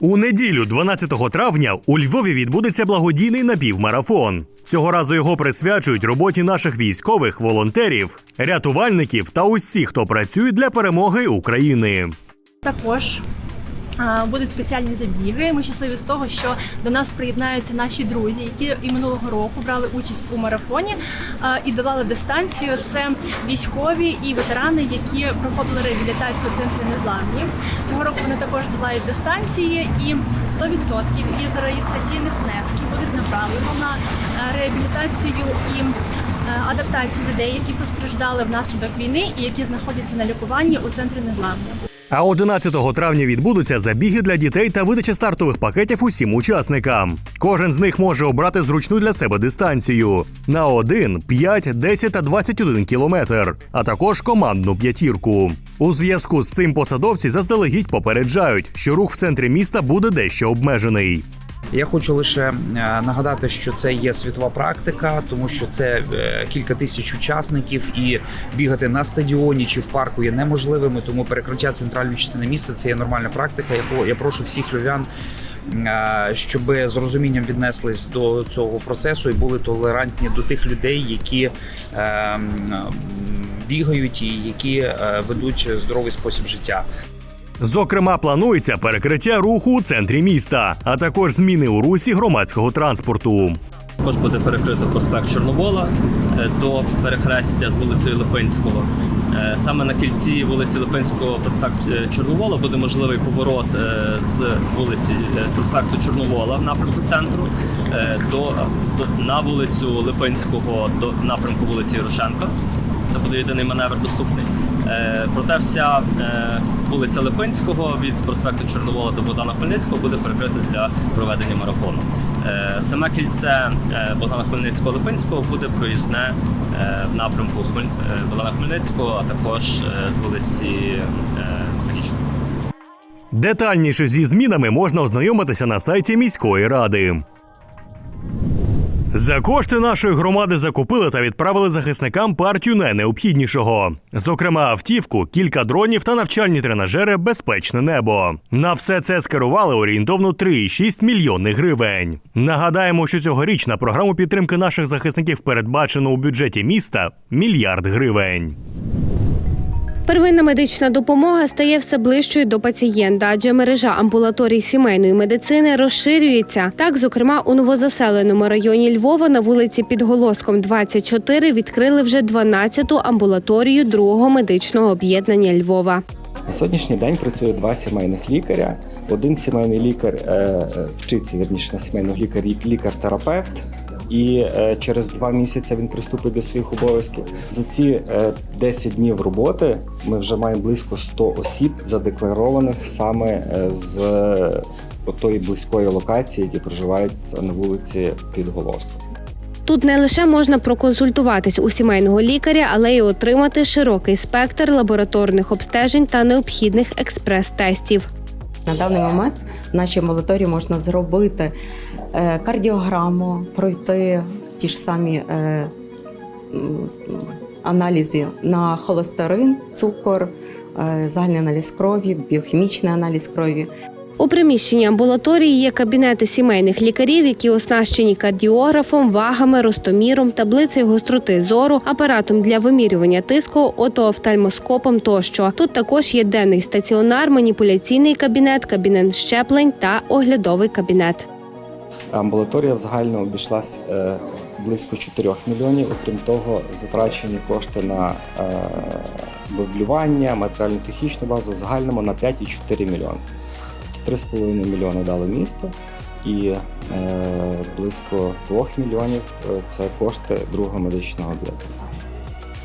У неділю, 12 травня, у Львові відбудеться благодійний напівмарафон. Цього разу його присвячують роботі наших військових, волонтерів, рятувальників та усіх, хто працює для перемоги України. Також будуть спеціальні забіги. Ми щасливі з того, що до нас приєднаються наші друзі, які і минулого року брали участь у марафоні і долали дистанцію. Це військові і ветерани, які проходили реабілітацію в центрі незламні. Цього року вони також долають дистанції, і 100% із реєстраційних внесків будуть направлено на е, реабілітацію і. е, Адаптацію людей, які постраждали внаслідок війни і які знаходяться на лікуванні у центрі незламні. А 11 травня відбудуться забіги для дітей та видача стартових пакетів усім учасникам. Кожен з них може обрати зручну для себе дистанцію на 1, 5, 10 та 21 кілометр, а також командну п'ятірку. У зв'язку з цим посадовці заздалегідь попереджають, що рух в центрі міста буде дещо обмежений. Я хочу лише е, нагадати, що це є світова практика, тому що це е, кілька тисяч учасників, і бігати на стадіоні чи в парку є неможливими. Тому перекриття центральної частини міста це є нормальна практика. яку я прошу всіх львів'ян. е, Щоб з розумінням віднеслись до цього процесу і були толерантні до тих людей, які бігають і які ведуть здоровий спосіб життя. Зокрема, планується перекриття руху у центрі міста, а також зміни у русі громадського транспорту. Також буде перекрито проспект Чорновола е, до перехрестя з вулицею Липинського. Е, Саме на кільці вулиці Липинського проспект е, Чорновола буде можливий поворот з вулиці з проспекту Чорновола в напрямку центру до, до на вулицю Липинського до напрямку вулиці Ярошенка. Це буде єдиний маневр доступний. Е, Проте вся е, вулиця Липинського від проспекту Чорновола до Богдана Хмельницького буде перекрита для проведення марафону. Е, Саме кільце Богдана Хмельницького Липинського буде проїзне в напрямку Богдана Хмельницького, а також з вулиці. Детальніше зі змінами можна ознайомитися на сайті міської ради. За кошти нашої громади закупили та відправили захисникам партію найнеобхіднішого. Зокрема, автівку, кілька дронів та навчальні тренажери Безпечне небо. На все це скерували орієнтовно 3,6 мільйони гривень. Нагадаємо, що цьогоріч на програму підтримки наших захисників передбачено у бюджеті міста мільярд гривень. Первинна медична допомога стає все ближчою до пацієнта, адже мережа амбулаторій сімейної медицини розширюється. Так, зокрема, у новозаселеному районі Львова на вулиці під Голоском 24 відкрили вже 12-ту амбулаторію другого медичного об'єднання Львова. На сьогоднішній день працює два сімейних лікаря. Один сімейний лікар е, е, вчиться вірніше на сімейного лікаря, як лікар-терапевт. І е, через два місяці він приступить до своїх обов'язків. За ці е, 10 днів роботи ми вже маємо близько 100 осіб, задекларованих саме е, з е, отої близької локації, які проживають на вулиці під Голоском. Тут не лише можна проконсультуватись у сімейного лікаря, але й отримати широкий спектр лабораторних обстежень та необхідних експрес-тестів. На даний момент в нашій амбулаторії можна зробити е, кардіограму, пройти ті ж самі е, аналізи на холестерин, цукор, е, загальний аналіз крові, біохімічний аналіз крові. У приміщенні амбулаторії є кабінети сімейних лікарів, які оснащені кардіографом, вагами, ростоміром, таблицею гостроти зору, апаратом для вимірювання тиску, отоофтальмоскопом тощо. Тут також є денний стаціонар, маніпуляційний кабінет, кабінет щеплень та оглядовий кабінет. Амбулаторія в обійшлась е, близько 4 мільйонів. Окрім того, затрачені кошти на е, меблювання, матеріально-технічну базу в загальному на 5,4 мільйони. Тобто 3,5 мільйони дали місто і е, близько 2 мільйонів е, це кошти другого медичного об'єднання.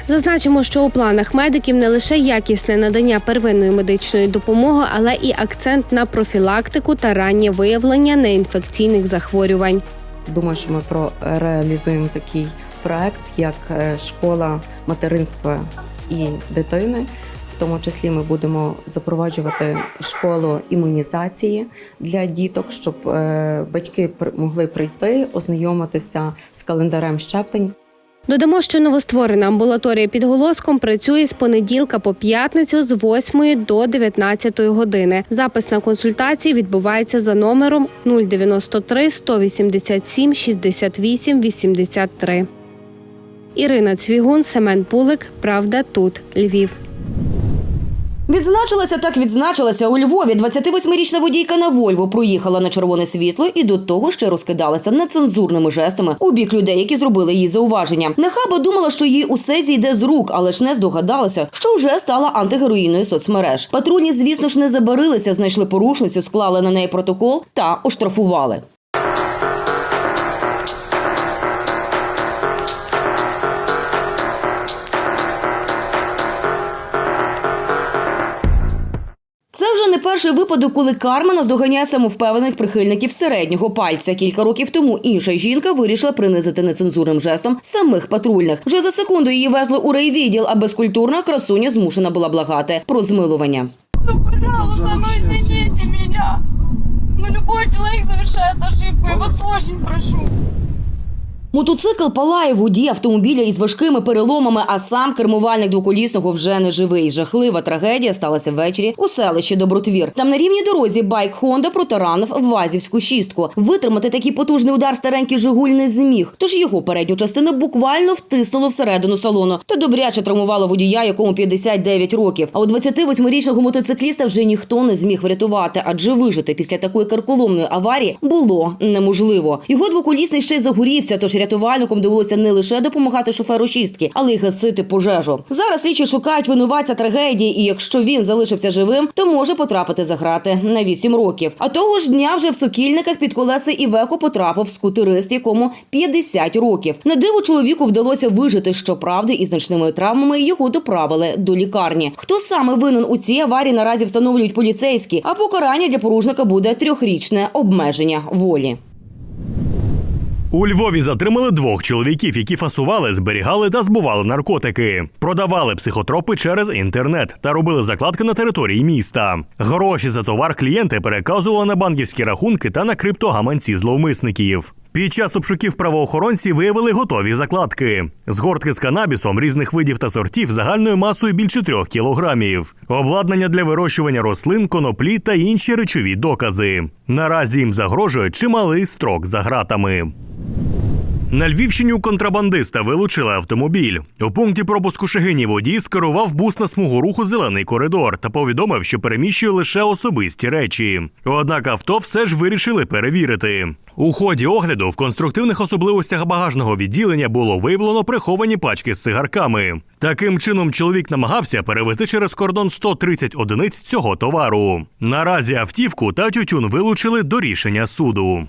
Зазначимо, що у планах медиків не лише якісне надання первинної медичної допомоги, але і акцент на профілактику та раннє виявлення неінфекційних захворювань. Думаю, що ми про реалізуємо такий проект, як е, школа материнства і дитини. Тому числі ми будемо запроваджувати школу імунізації для діток, щоб е, батьки могли прийти, ознайомитися з календарем щеплень. Додамо, що новостворена амбулаторія під голоском працює з понеділка по п'ятницю з 8 до 19 години. Запис на консультації відбувається за номером 093 187 68 83. Ірина Цвігун, Семен Пулик. Правда тут Львів. Відзначилася так відзначилася у Львові. 28-річна водійка на Вольво проїхала на червоне світло і до того ще розкидалася нецензурними жестами у бік людей, які зробили їй зауваження. Нахаба думала, що їй усе зійде з рук, але ж не здогадалася, що вже стала антигероїною соцмереж. Патрульні, звісно ж, не забарилися, знайшли порушницю, склали на неї протокол та оштрафували. Не перший випадок, коли карма наздоганяє самовпевнених прихильників середнього пальця. Кілька років тому інша жінка вирішила принизити нецензурним жестом самих патрульних. Вже за секунду її везли у райвідділ, а безкультурна красуня змушена була благати про змилування. Пожалуйста, ну извините меня. Ну любой человек совершает ошибку, я вас очень прошу. Мотоцикл палає водій автомобіля із важкими переломами, а сам кермувальник двоколісного вже не живий. Жахлива трагедія сталася ввечері у селищі Добротвір. Там на рівній дорозі байк Хонда протаранив вазівську шістку. Витримати такий потужний удар старенький Жигуль не зміг. Тож його передню частину буквально втиснуло всередину салону. Та добряче травмувало водія, якому 59 років. А у 28-річного мотоцикліста вже ніхто не зміг врятувати, адже вижити після такої карколомної аварії було неможливо. Його двоколісний ще й загорівся, тож рятувальникам довелося не лише допомагати шоферу шістки, але й гасити пожежу. Зараз слідчі шукають винуватця трагедії, і якщо він залишився живим, то може потрапити за грати на 8 років. А того ж дня вже в сокільниках під колеса Івеко потрапив скутерист, якому 50 років. На диво чоловіку вдалося вижити, щоправди, із значними травмами його доправили до лікарні. Хто саме винен у цій аварії наразі встановлюють поліцейські, а покарання для порушника буде трьохрічне обмеження волі. У Львові затримали двох чоловіків, які фасували, зберігали та збували наркотики, продавали психотропи через інтернет та робили закладки на території міста. Гроші за товар клієнти переказували на банківські рахунки та на криптогаманці зловмисників. Під час обшуків правоохоронці виявили готові закладки. Згортки з канабісом різних видів та сортів загальною масою більше трьох кілограмів, обладнання для вирощування рослин, коноплі та інші речові докази. Наразі їм загрожує чималий строк за гратами. На Львівщині у контрабандиста вилучили автомобіль. У пункті пропуску Шегині водій скерував бус на смугу руху зелений коридор та повідомив, що переміщує лише особисті речі. Однак авто все ж вирішили перевірити. У ході огляду в конструктивних особливостях багажного відділення було виявлено приховані пачки з цигарками. Таким чином, чоловік намагався перевезти через кордон 130 одиниць цього товару. Наразі автівку та тютюн вилучили до рішення суду.